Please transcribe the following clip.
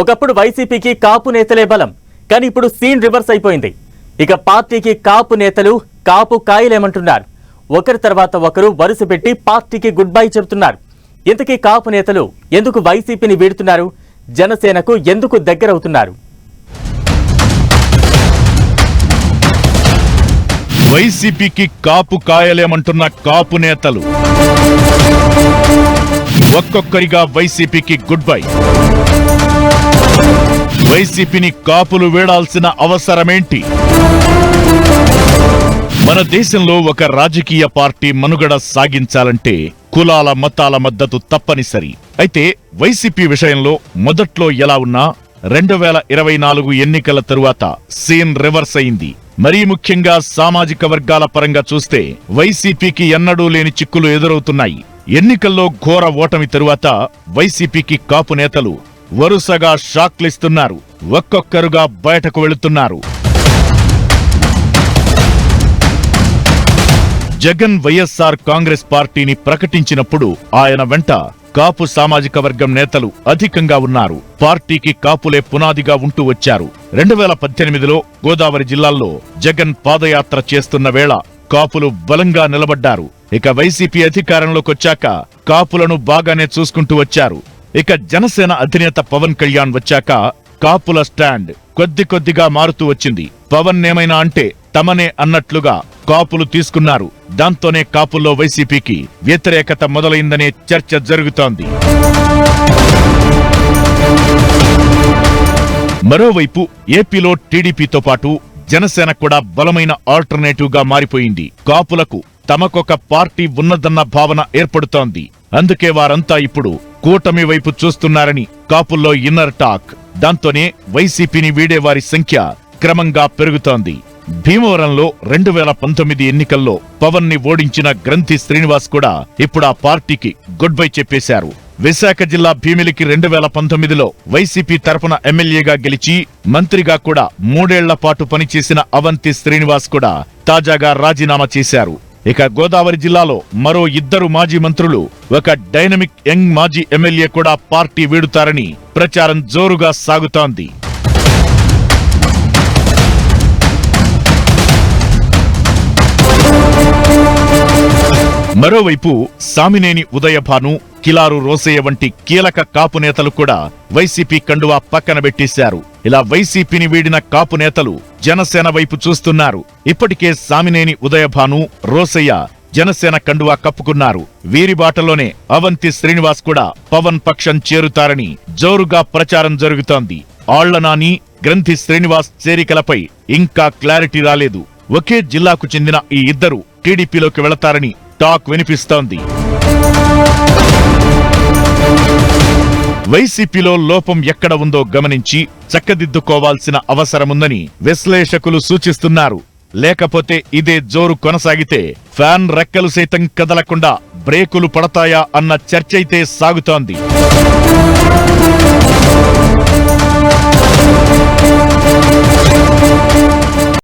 ఒకప్పుడు వైసీపీకి కాపు నేతలే బలం కానీ ఇప్పుడు సీన్ రివర్స్ అయిపోయింది. ఇక పార్టీకి కాపు నేతలు కాపు కాయలేమంటున్నారు. ఒకరి తర్వాత ఒకరు వరుస పెట్టి పార్టీకి గుడ్ బై చెబుతున్నారు. ఇంతకీ కాపు నేతలు ఎందుకు వైసీపీని వీడుతున్నారు? జనసేనకు ఎందుకు దగ్గరవుతున్నారు? వైసీపీకి కాపు కాయలేమంటున్న కాపు నేతలు. ఒక్కొక్కరిగా వైసీపీకి గుడ్ బై వైసీపీని కాపులు వేడాల్సిన అవసరమేంటి? మన దేశంలో ఒక రాజకీయ పార్టీ మనుగడ సాగించాలంటే కులాల మతాల మద్దతు తప్పనిసరి. అయితే వైసీపీ విషయంలో మొదట్లో ఎలా ఉన్నా రెండు వేల ఇరవై నాలుగు ఎన్నికల తరువాత సీన్ రివర్స్ అయింది. మరీ ముఖ్యంగా సామాజిక వర్గాల పరంగా చూస్తే వైసీపీకి ఎన్నడూ లేని చిక్కులు ఎదురవుతున్నాయి. ఎన్నికల్లో ఘోర ఓటమి తరువాత వైసీపీకి కాపు నేతలు వరుసగా షాక్లిస్తున్నారు ఒక్కొక్కరుగా బయటకు వెళుతున్నారు. జగన్ వైఎస్ఆర్ కాంగ్రెస్ పార్టీని ప్రకటించినప్పుడు ఆయన వెంట కాపు సామాజిక వర్గం నేతలు అధికంగా ఉన్నారు. పార్టీకి కాపులే పునాదిగా ఉంటూ వచ్చారు. రెండు వేల పద్దెనిమిదిలో గోదావరి జిల్లాల్లో జగన్ పాదయాత్ర చేస్తున్న వేళ కాపులు బలంగా నిలబడ్డారు. ఇక వైసీపీ అధికారంలోకొచ్చాక కాపులను బాగానే చూసుకుంటూ వచ్చారు. ఇక జనసేన అధినేత పవన్ కళ్యాణ్ వచ్చాక కాపుల స్టాండ్ కొద్ది కొద్దిగా మారుతూ వచ్చింది. పవన్ ఏమైనా అంటే తమనే అన్నట్లుగా కాపులు తీసుకున్నారు. దాంతోనే కాపుల్లో వైసీపీకి వ్యతిరేకత మొదలైందనే చర్చ జరుగుతోంది. మరోవైపు ఏపీలో టీడీపీతో పాటు జనసేన కూడా బలమైన ఆల్టర్నేటివ్గా మారిపోయింది. కాపులకు తమకొక పార్టీ ఉన్నదన్న భావన ఏర్పడుతోంది. అందుకే వారంతా ఇప్పుడు కూటమి వైపు చూస్తున్నారని కాపుల్లో ఇన్నర్ టాక్. దాంతోనే వైసీపీని వీడేవారి సంఖ్య క్రమంగా పెరుగుతోంది. భీమవరంలో రెండు వేల పంతొమ్మిది ఎన్నికల్లో పవన్ని ఓడించిన గ్రంథి శ్రీనివాస్ కూడా ఇప్పుడు ఆ పార్టీకి గుడ్ బై చెప్పేశారు. విశాఖ జిల్లా భీమిలికి రెండు వేల పంతొమ్మిదిలో వైసీపీ తరపున ఎమ్మెల్యేగా గెలిచి మంత్రిగా కూడా మూడేళ్ళ పాటు పనిచేసిన అవంతి శ్రీనివాస్ కూడా తాజాగా రాజీనామా చేశారు. ఇక గోదావరి జిల్లాలో మరో ఇద్దరు మాజీ మంత్రులు ఒక డైనమిక్ యంగ్ మాజీ ఎమ్మెల్యే కూడా పార్టీ వీడుతారని ప్రచారం జోరుగా సాగుతోంది. మరోవైపు సామినేని ఉదయభాను కిలారు రోసయ్య వంటి కీలక కాపు నేతలు కూడా వైసీపీ కండువా పక్కన పెట్టేశారు. ఇలా వైసీపీని వీడిన కాపు నేతలు జనసేన వైపు చూస్తున్నారు. ఇప్పటికే సామినేని ఉదయభాను రోసయ్య జనసేన కండువా కప్పుకున్నారు. వీరి బాటలోనే అవంతి శ్రీనివాస్ కూడా పవన్ పక్షం చేరుతారని జోరుగా ప్రచారం జరుగుతోంది. ఆళ్ళనాని గ్రంథి శ్రీనివాస్ చేరికలపై ఇంకా క్లారిటీ రాలేదు. ఒకే జిల్లాకు చెందిన ఈ ఇద్దరు టీడీపీలోకి వెళతారని టాక్ వినిపిస్తోంది. వైసీపీలో లోపం ఎక్కడ ఉందో గమనించి చక్కదిద్దుకోవాల్సిన అవసరముందని విశ్లేషకులు సూచిస్తున్నారు. లేకపోతే ఇదే జోరు కొనసాగితే ఫ్యాన్ రెక్కలు సైతం కదలకుండా బ్రేకులు పడతాయా అన్న చర్చైతే సాగుతోంది.